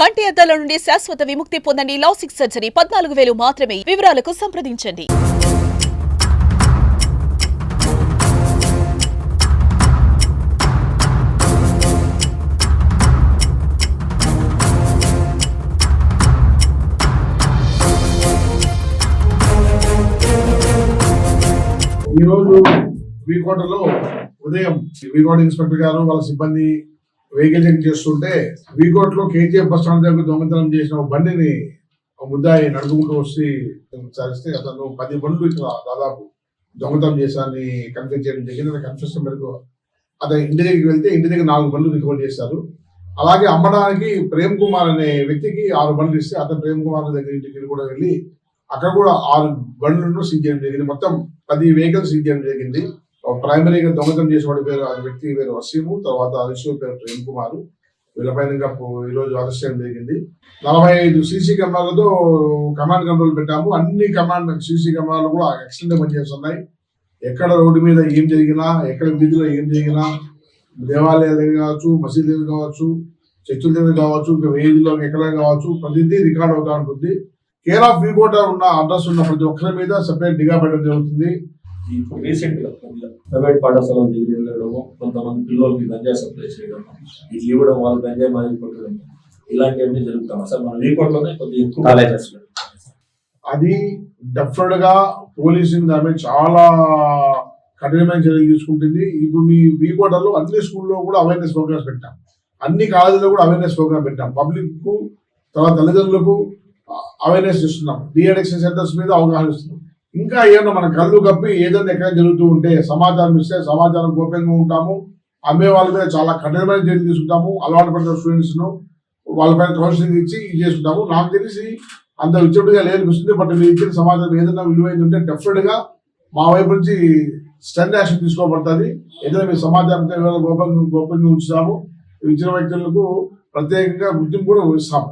కంటి అద్దాల నుండి శాశ్వత విముక్తి పొందండి లాసిక్ సర్జరీ. పద్నాలుగు వేలు మాత్రమే. వివరాలకు సంప్రదించండి. ఈరోజు రోజు వీకోటలో ఉదయం వీకోట ఇన్స్పెక్టర్ గారు వాళ్ళ సిబ్బంది వెహికల్ చెక్ చేస్తుంటే వీకోట్లో కేజీఎఫ్ బస్ స్టాండ్ దగ్గర దొంగతనం చేసిన ఒక బండిని ముద్దాయి నడుపుకుంటూ వచ్చి విచారిస్తే అతను పది బండ్లు ఇక్కడ దాదాపు దొంగతనం చేశారని కన్ఫ్యూజ్ చేయడం జరిగింది. కన్ఫ్యూషన్ మేరకు అతను ఇంటి దగ్గరికి వెళ్తే ఇంటి దగ్గర నాలుగు బండ్లు రికవర్ చేశారు. అలాగే అమ్మడానికి ప్రేమ్ కుమార్ అనే వ్యక్తికి ఆరు బండ్లు ఇస్తే అతను ప్రేమ్ కుమార్ దగ్గర ఇంటికి కూడా వెళ్ళి అక్కడ కూడా ఆరు బండ్లను సీజ్ చేయడం జరిగింది. మొత్తం పది వెహికల్స్ సీజ్ చేయడం జరిగింది. ప్రైమరీగా దొంగతనం చేసేవాడు పేరు ఆ వ్యక్తి పేరు వసీము తర్వాత అరిషు పేరు ప్రేమ్ కుమార్. వీళ్ళపైన ఇంకా ఈరోజు ఈ రోజు అరెస్ట్ జరిగింది. నలభై ఐదు సీసీ కెమెరాలతో కమాండ్ కంట్రోల్ పెట్టాము. అన్ని కమాండ్ సీసీ కెమెరాలు కూడా ఎక్సలెంట్ పనిచేస్తున్నాయి ఎక్కడ రోడ్డు మీద ఏం జరిగినా ఎక్కడ వీధిలో ఏం జరిగినా దేవాలయాలు దగ్గర కావచ్చు మసీదు దగ్గర కావచ్చు చర్చిల దగ్గర కావచ్చు ఇంకా వేదిలో ఎక్కడ కావచ్చు ప్రతిదీ రికార్డ్ అవుతా ఉంటుంది. కేర్ ఆఫ్ వీకోట ఉన్న అడ్రస్ ఉన్న ప్రతి ఒక్కరి మీద సపరేట్ నిఘా పెట్టడం జరుగుతుంది. ఇప్పుడు రీసెంట్గా కొద్దిగా ప్రైవేట్ పాఠశాల వెళ్ళడము కొంతమంది పిల్లలకి గంజాయి సప్లై చేయడం ఇట్లా ఇవ్వడం వాళ్ళు గంజాయి మాదిరి కొట్టడం ఇలాంటివన్నీ జరుగుతాం అసలు మన రీపోర్ట్లోనే కొద్దిగా ఎక్కువ కాలేజెస్. అది డెఫినెట్గా పోలీసింగ్ దాని చాలా కఠినమైన చర్యలు తీసుకుంటుంది. ఇప్పుడు మీ వీకోటలో అన్ని స్కూల్లో కూడా అవేర్నెస్ ప్రోగ్రామ్స్ పెట్టాం. అన్ని కాలేజీలో కూడా అవేర్నెస్ ప్రోగ్రామ్ పెట్టాం. పబ్లిక్కు తర్వాత తల్లిదండ్రులకు అవేర్నెస్ ఇస్తున్నాం. డిఎడిక్షన్ సెంటర్స్ మీద అవగాహన ఇస్తున్నాం. ఇంకా ఏమన్నా మన కళ్ళు కప్పి ఏదైనా ఎక్కడ జరుగుతూ ఉంటే సమాచారం ఇస్తే సమాచారం గోప్యంగా ఉంటాము. అమ్మే వాళ్ళ మీద చాలా కఠినమైన చర్యలు తీసుకుంటాము. అలవాటు పడిన స్టూడెంట్స్ను వాళ్ళపైన కౌన్సిలింగ్ ఇచ్చి ఇది చేసుకుంటాము. నాకు తెలిసి అంత విచ్చడుగా లేదనిపిస్తుంది బట్ మీరు ఇచ్చిన సమాచారం ఏదైనా విలువైంది ఉంటే డెఫినెట్గా మా వైపు నుంచి స్టెండ్ యాక్షన్ తీసుకోబడుతుంది. ఏదైనా మీ సమాచారం గోప్యంగా గోప్యంగా ఉంచుతాము. ఇచ్చిన వ్యక్తులకు ప్రత్యేకంగా గుర్తింపు కూడా ఇస్తాము.